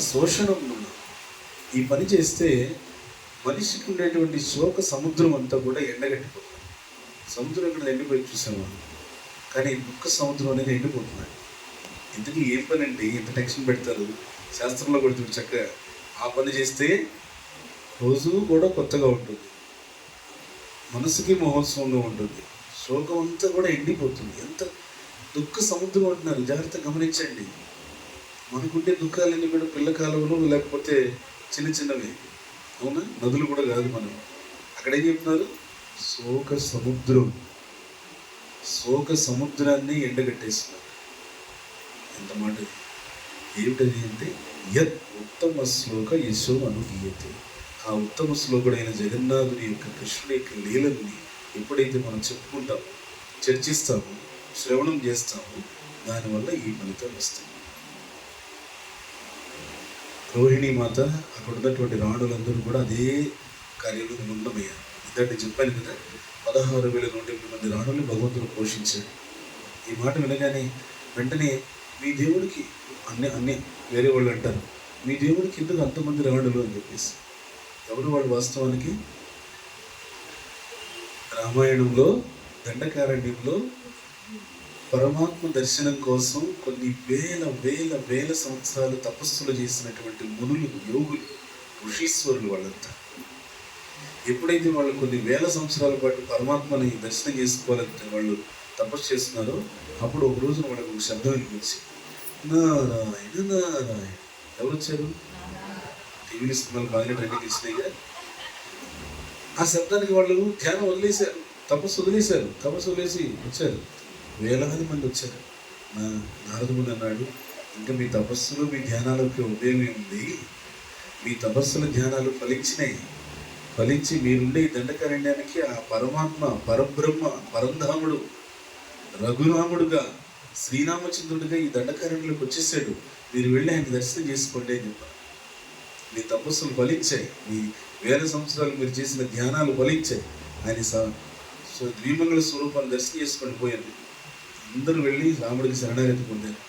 శోషణం ఈ పని చేస్తే మనిషికి ఉండేటువంటి శోక సముద్రం అంతా కూడా ఎండగట్టిపోతుంది. సముద్రం ఇక్కడ ఎండిపోయి చూసాము కానీ దుఃఖ సముద్రం అనేది ఎండిపోతున్నాయి ఇంతకీ ఏం పని అండి ఎంత టెన్షన్ పెడతారు? శాస్త్రంలో కూడా చక్కగా. ఆ పని చేస్తే రోజు కూడా కొత్తగా ఉంటుంది. మనసుకి మహోత్సవంగా ఉంటుంది. శోకం అంతా కూడా ఎండిపోతుంది. ఎంత దుఃఖ సముద్రం అంటున్నారు? జాగ్రత్తగా గమనించండి. మనకుండే దుఃఖాలన్నీ కూడా పిల్ల కాలంలో లేకపోతే చిన్న చిన్నవి. అవునా? నదులు కూడా కాదు మనం. అక్కడ ఏం చెప్తున్నారు? శోక సముద్రం. శోక సముద్రాన్ని ఎండగట్టేస్తున్నారు. ఎంత మాట ఏమిటది అంటే యత్ ఉత్తమ శ్లోక యశో అనుగీయతే ఆ ఉత్తమ శ్లోకుడైన జగన్నాథుని యొక్క కృష్ణుడి యొక్క లీలల్ని ఎప్పుడైతే మనం చెప్పుకుంటామో చర్చిస్తామో శ్రవణం చేస్తామో దానివల్ల ఈ ఫలితం వస్తుంది. రోహిణి మాత అక్కడ ఉన్నటువంటి రాణులందరూ కూడా అదే కార్యంలో నిమగ్నమయ్యారు. ఇందంటే చెప్పాను కదా పదహారు వేల నూట ఎనిమిది మంది రాణులు భగవంతుడు పోషించాడు. ఈ మాట వినగానే వెంటనే మీ దేవుడికి అన్ని అన్ని వేరే వాళ్ళు అంటారు. మీ దేవుడికి ఎందుకు అంతమంది రాణులు? అని చెప్పేసి. ఎవరు వాళ్ళు వాస్తవానికి? రామాయణంలో దండకారణ్యంలో పరమాత్మ దర్శనం కోసం కొన్ని వేల వేల వేల సంవత్సరాలు తపస్సులు చేసినటువంటి మునులు యోగులు ఋషీశ్వరులు వాళ్ళంతా. ఎప్పుడైతే వాళ్ళు కొన్ని వేల సంవత్సరాల పాటు పరమాత్మని దర్శనం చేసుకోవాలంటే వాళ్ళు తపస్సు చేస్తున్నారో అప్పుడు ఒక రోజు వాళ్ళకు ఒక శబ్దం వినిపించి నారాయణ నారాయణ. ఎవరు వచ్చారు? టీవీలు సినిమాలు బాగానే ట్రెండింగ్ ఇచ్చినాయిగా ఆ శబ్దానికి వాళ్ళు ధ్యానం వదిలేశారు తపస్సు వదిలేశారు తపస్సు వదిలేసి వచ్చారు. వేలాది మంది వచ్చారు. నా నారదుడు అన్నాడు ఇంకా మీ తపస్సులు మీ ధ్యానాలకి ఉదయమే ఉంది మీ తపస్సుల ధ్యానాలు ఫలించినాయి. ఫలించి మీరుండే దండకారణ్యానికి ఆ పరమాత్మ పరబ్రహ్మ పరంధాముడు రఘురాముడుగా శ్రీరామచంద్రుడిగా ఈ దండకారణ్యంలోకి వచ్చేసాడు. మీరు వెళ్ళి ఆయన దర్శనం చేసుకోండి అని చెప్పారు. మీ తపస్సులు ఫలించాయి. మీ వేల సంవత్సరాలు మీరు చేసిన ధ్యానాలు ఫలించాయి. ఆయన సో ద్విమంగళ స్వరూపాన్ని దర్శనం చేసుకొని పోయారు అందరూ వెళ్ళి రాముడికి శరణాగతి పొందారు